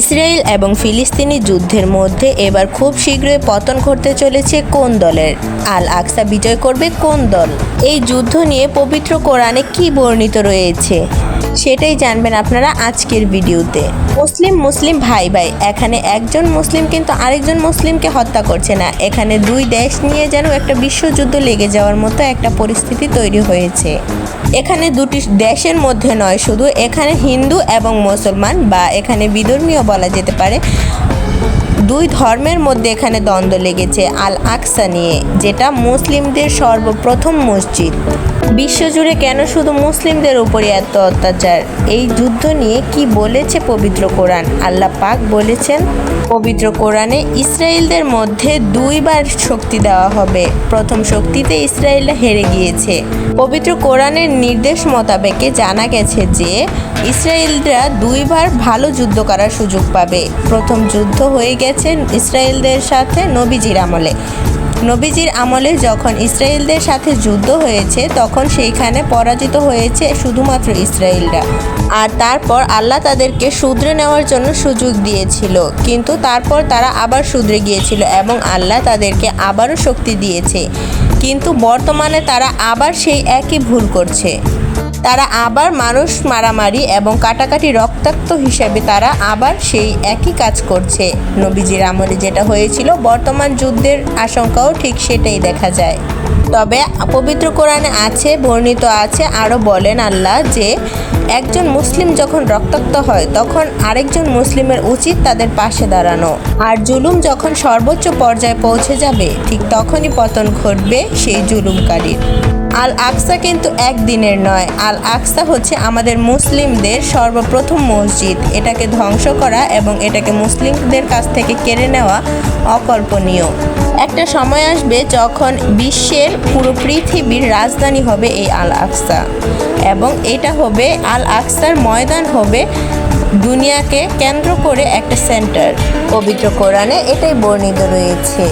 Israel এবং ফিলিস্তিনি যুদ্ধের মধ্যে এবার খুব শীঘ্রই পতন ঘটতে চলেছে কোন দলের? আল আকসা বিজয় করবে কোন দল? এই যুদ্ধ নিয়ে পবিত্র কোরআনে কি বর্ণিত রয়েছে? সেটাই জানবেন আপনারা আজকের ভিডিওতে। মুসলিম মুসলিম ভাই ভাই, এখানে একজন মুসলিম কিন্তু আরেকজন মুসলিমকে হত্যা করছে না। এখানে দুই দেশ নিয়ে যেন একটা বিশ্বযুদ্ধ লেগে যাওয়ার মতো একটা পরিস্থিতি তৈরি হয়েছে। এখানে দুটি দেশের মধ্যে নয়, শুধু এখানে হিন্দু এবং মুসলমান বা এখানে বিধর্মীয় বলা যেতে পারে। দুই ধর্মের মধ্যে এখানে দ্বন্দ্ব লেগেছে আল আকসা নিয়ে, যেটা মুসলিমদের সর্বপ্রথম মসজিদ। বিশ্বজুড়ে কেন শুধু মুসলিমদের উপরই এত অত্যাচার? এই যুদ্ধ নিয়ে কি বলেছে পবিত্র কোরআন? আল্লাহ পাক বলেছেন, পবিত্র কোরআনে ইসরায়েলদের মধ্যে দুইবার শক্তি দেওয়া হবে। প্রথম শক্তিতে ইসরায়েলরা হেরে গিয়েছে। পবিত্র কোরআনের নির্দেশ মোতাবেকে জানা গেছে যে, ইসরায়েলরা দুইবার ভালো যুদ্ধ করার সুযোগ পাবে। প্রথম যুদ্ধ হয়ে গেছে ইসরায়েলদের সাথে নবীজির আমলে। নবীজির আমলে যখন ইসরায়েলদের সাথে যুদ্ধ হয়েছে, তখন সেইখানে পরাজিত হয়েছে শুধুমাত্র ইসরায়েলরা। আর তারপর আল্লাহ তাদেরকে শুধরে নেওয়ার জন্য সুযোগ দিয়েছিল। কিন্তু তারপর তারা আবার শুধরে গিয়েছিল এবং আল্লাহ তাদেরকে আবারও শক্তি দিয়েছে। কিন্তু বর্তমানে তারা আবার সেই একই ভুল করছে। তারা আবার মানুষ মারামারি এবং কাটাকাটি রক্তাক্ত হিসাবে তারা আবার সেই একই কাজ করছে। নবীজির আমলে যেটা হয়েছিল, বর্তমান যুদ্ধের আশঙ্কাও ঠিক সেটাই দেখা যায়। তবে পবিত্র কোরআনে আছে, বর্ণিত আছে আরও বলেন আল্লাহ যে একজন মুসলিম যখন রক্তাক্ত হয়, তখন আরেকজন মুসলিমের উচিত তাদের পাশে দাঁড়ানো। আর জুলুম যখন সর্বোচ্চ পর্যায়ে পৌঁছে যাবে, ঠিক তখনই পতন ঘটবে সেই জুলুমকারীর। আল আকসা কিন্তু একদিনের নয়। আল আকসা হচ্ছে আমাদের মুসলিমদের সর্বপ্রথম মসজিদ। এটাকে ধ্বংস করা এবং এটাকে মুসলিমদের কাছ থেকে কেড়ে নেওয়া অকল্পনীয়। একটা সময় আসবে যখন বিশ্বের পুরো পৃথিবীর রাজধানী হবে এই আল আকসা এবং এটা হবে আল আকসার ময়দান হবে দুনিয়াকে কেন্দ্র করে একটা সেন্টার। পবিত্র কোরআনে এটাই বর্ণিত রয়েছে।